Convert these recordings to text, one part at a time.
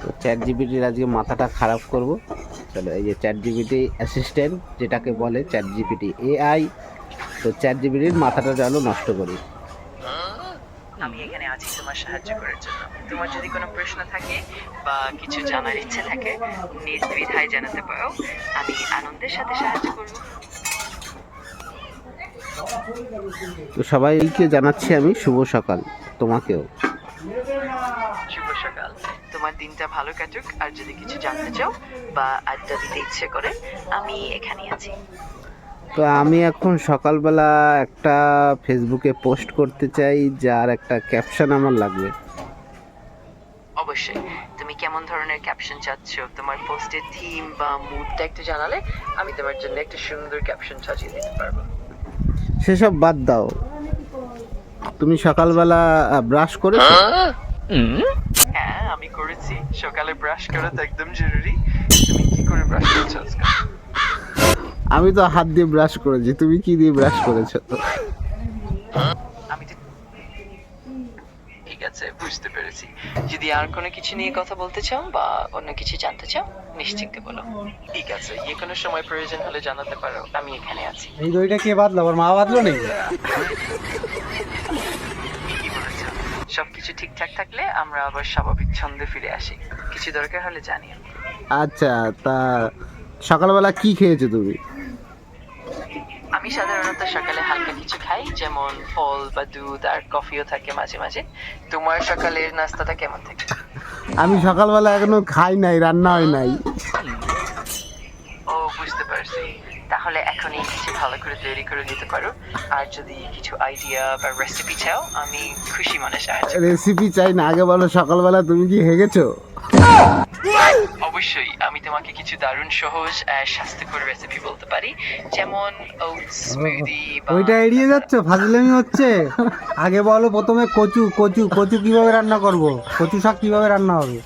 তো চ্যাট জিপিটির আজকে মাথাটা খারাপ করব। চলো এই যে চ্যাট জিপিটি অ্যাসিস্ট্যান্ট যেটাকে বলে চ্যাট জিপিটি এআই তো চ্যাট জিপিটির মাথাটা চলো নষ্ট করি। আমি এখানে আছি তোমার সাহায্য করার জন্য। তোমার যদি কোনো প্রশ্ন থাকে বা কিছু জানার ইচ্ছে থাকে নির্দ্বিধায় জানাতে পারো। আমি আনন্দের সাথে সাহায্য করব। তো সবাইকে জানাচ্ছি আমি শুভ সকাল তোমাকেও। সকাল তোমার দিনটা ভালো কাটুক আর যদি কিছু জানতে চাও বা আড্ডা দিতে ইচ্ছে করে আমি এখানে আছি। তো আমি এখন সকালবেলা একটা ফেসবুকে পোস্ট করতে চাই যার একটা ক্যাপশন আমার লাগবে। অবশ্যই। তুমি কেমন ধরনের ক্যাপশন চাচ্ছ? তোমার পোস্টের থিম বা মুডটা একটু জানালে আমি তোমার জন্য একটা সুন্দর ক্যাপশন সাজিয়ে দিতে পারব। সেসব বাদ দাও। তুমি সকালবেলা ব্রাশ করেছ? হ্যাঁ। আমি সকালে ব্রাশ করা তো একদম জরুরি। তুমি কি করে ব্রাশ করছ আজকাল আমি তো হাত দিয়ে ব্রাশ করেছি। তুমি কি দিয়ে ব্রাশ করেছ? আমি তো ঠিক আছে বুঝতে পেরেছি। যদি আর কোনো কিছু নিয়ে কথা বলতে চাও বা অন্য কিছু জানতে চাও নিশ্চিন্তে বলো ঠিক আছে যে কোনো সময় প্রয়োজন হলে জানাতে পারো। আমি এখানে আছি। এই দইটা কে বাদলো আবার মা বাদলো নাকি? সবকিছু ঠিকঠাক থাকলে আমরা আবার স্বাভাবিক ছন্দে ফিরে আসি। কিছু দরকার হলে জানিও। আচ্ছা তা সকালবেলা কি খেয়েছো তুমি? আমি সাধারণত সকালে হালকা কিছু খাই যেমন ফল বা দুধ আর কফিও থাকে মাঝে মাঝে। তোমার সকালের নাস্তাটা কেমন থাকে? আমি সকালবেলা এখনও খাই নাই রান্না হয় নাই ও বুঝতে পারছি তাহলে এখনই কিছু ভালো করে তৈরি করে নিতে পারো আর যদি কিছু আইডিয়া বা রেসিপি চাও আমি খুশি মনে সাহায্য রেসিপি চাই না আগে বলো সকালবেলা তুমি কি হেগেছো? অবশ্যই আমি তোমাকে কিছু দারুণ সহজ আর স্বাস্থ্যকর রেসিপি বলতে পারি। যেমন ওটস স্মুদি ওইটা এড়িয়ে যাচ্ছ? ফাজলামি হচ্ছে? আগে বলো প্রথমে কচু কচু কচু কীভাবে রান্না করব? কচু শাক কীভাবে রান্না হবে?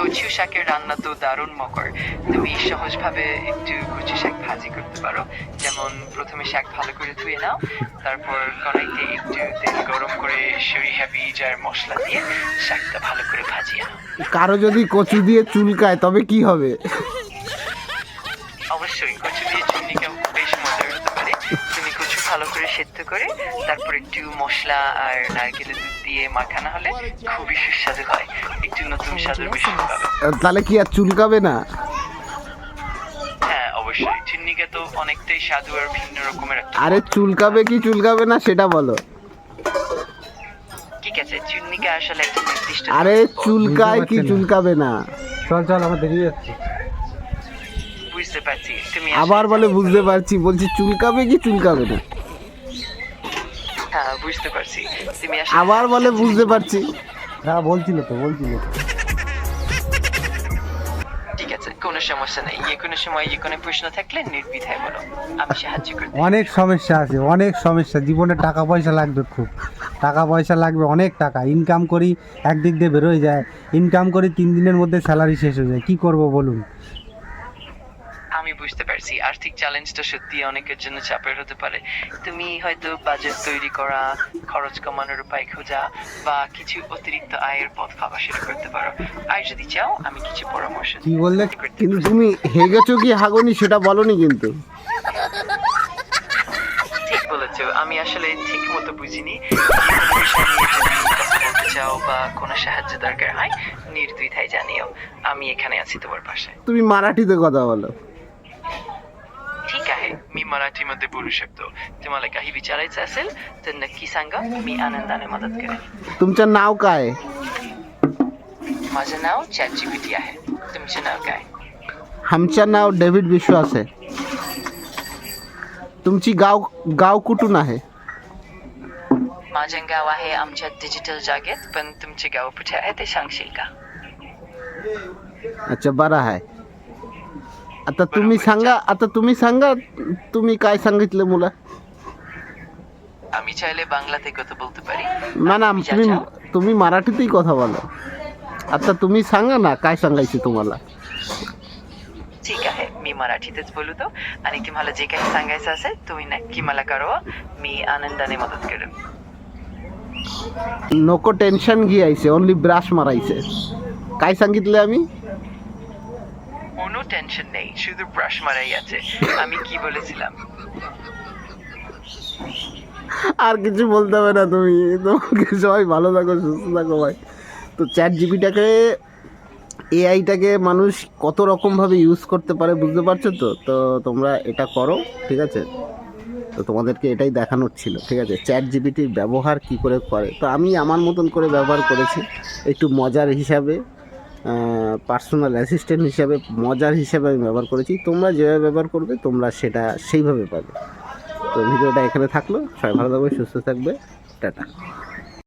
কচু শাকের রান্না তো দারুণ মকর। তুমি সহজভাবে একটু কচু শাক ভাজি করতে পারো। যেমন, প্রথমে শাক ভালো করে ধুয়ে নাও, তারপর কড়াইতে একটু তেল গরম করে সরিষা, বীজ আর মশলা দিয়ে শাকটা ভালো করে ভাজিয়ে নাও। কারও যদি কচু দিয়ে চুলকায়, তবে কি হবে? ভালো করে সেদ্ধ করে তারপর একটু মশলা আর নারকেলের দুধ দিয়ে মাখানো হলে খুবই সুস্বাদু হয়। একটু নতুন স্বাদের বিষয় পাবে তাহলে কি আর চুলকাবে না? হ্যাঁ অবশ্যই। চিন্নিকে তো অনেকটাই স্বাদু আর ভিন্ন রকমের একটা আরে চুলকাবে কি চুলকাবে না সেটা বলো। ঠিক আছে চিন্নিকে আসলে একটা নির্দিষ্ট আরে চুলকায় কি। চুলকাবে না? চল চল আমার দেরি যাচ্ছে বুঝতে পারছি তুমি আবার বলে বুঝতে পারছি বলছি চুলকাবে কি চুলকাবে না? বুঝতে পারছি। তুমি আবার বলে বুঝতে পারছি। হ্যাঁ বলছিল তো বলছিল ঠিক আছে কোনো সমস্যা নেই। যে কোনো সময় যে কোনো প্রশ্ন থাকলে নির্দ্বিধায় বলো। আমি সাহায্য করতে অনেক সমস্যা আছে অনেক সমস্যা। জীবনে টাকা পয়সা লাগবে খুব। টাকা পয়সা লাগবে অনেক টাকা। ইনকাম করি একদিক দিয়ে বেরোয় যায়। ইনকাম করি তিন দিনের মধ্যে স্যালারি শেষ হয়ে যায়। কি করব বলুন? আমি বুঝতে পারছি। আর্থিক চ্যালেঞ্জটা সত্যি অনেকের জন্য চাপের হতে পারে। তুমি হয়তো বাজেট তৈরি করা খরচ কমানোর উপায় খোঁজা বা কিছু অতিরিক্ত আয়ের পথ ভাবা শুরু করতে পারো। আর যদি চাও আমি কিছু পরামর্শ কি বললে? কিন্তু তুমি হেগেছো কি হাগনি সেটা বলনি কিন্তু। ঠিক বলেছ। আমি আসলে ঠিক মতো বুঝিনি। চাও বা কোনো সাহায্য দরকার হয় নির্দ্বিধায় জানিও। আমি এখানে আছি তোমার পাশে। তুমি মারাঠিতে কথা বলো। मी मराठीमध्ये बोलू शकतो. तुम्हाला काही विचारायचं असेल तर नक्की सांगा. मी आनंदाने मदत करेन. तुमचं नाव काय? माझं नाव चॅट जीपीटी आहे. तुमचे नाव काय? आमचं नाव डेव्हिड विश्वास आहे. तुमची गाव गाव कुठून आहे? माझं गाव आहे आमच्या डिजिटल जागेत पण तुमचे गाव कुठे आहे ते सांगशील का? अच्छा बरं आहे. आता तुम्ही सांगा आता तुम्ही सांगा तुम्ही काय सांगितलं मुला আমি চাইলে বাংলাতে কথা বলতে পারি না না তুমি যা तुम्ही চাও। तुम्ही मराठीतही কথা বলো आता तुम्ही सांगा ना काय सांगायचे तुम्हाला ठीक आहे मी मराठीतच बोलतो आणि तुम्हाला जे काही सांगायचं असेल तुम्ही नक्की मला कळवा मी आनंदाने मदत करेन नको टेन्शन घ्यायचे ओनली ब्राश मारायचे काय सांगितले আমি কোনো টেনশন নেই, শুধু ব্রাশ মারাই আছে। আমি কি বলেছিলাম? আর কিছু বলতে হবে না তুমি। তোমাকে সবাই ভালো থাকো, সুস্থ থাকো ভাই। তো চ্যাট জিবিটাকে এআইটাকে মানুষ কত রকমভাবে ইউজ করতে পারে বুঝতে পারছ তো? তো তোমরা এটা করো, ঠিক আছে? তো তোমাদেরকে এটাই দেখানোর ছিল, ঠিক আছে? চ্যাট জিবিটির ব্যবহার কি করে করে? তো আমি আমার মতন করে ব্যবহার করেছি, একটু মজার হিসাবে। পার্সোনাল অ্যাসিস্ট্যান্ট হিসাবে, মজার হিসাবে আমি ব্যবহার করেছি। তোমরা যেভাবে ব্যবহার করবে, তোমরা সেটা সেইভাবে পাবে। তো ভিডিওটা এখানে থাকল। সবাই ভালো থাকবে, সুস্থ থাকবে। টাটা।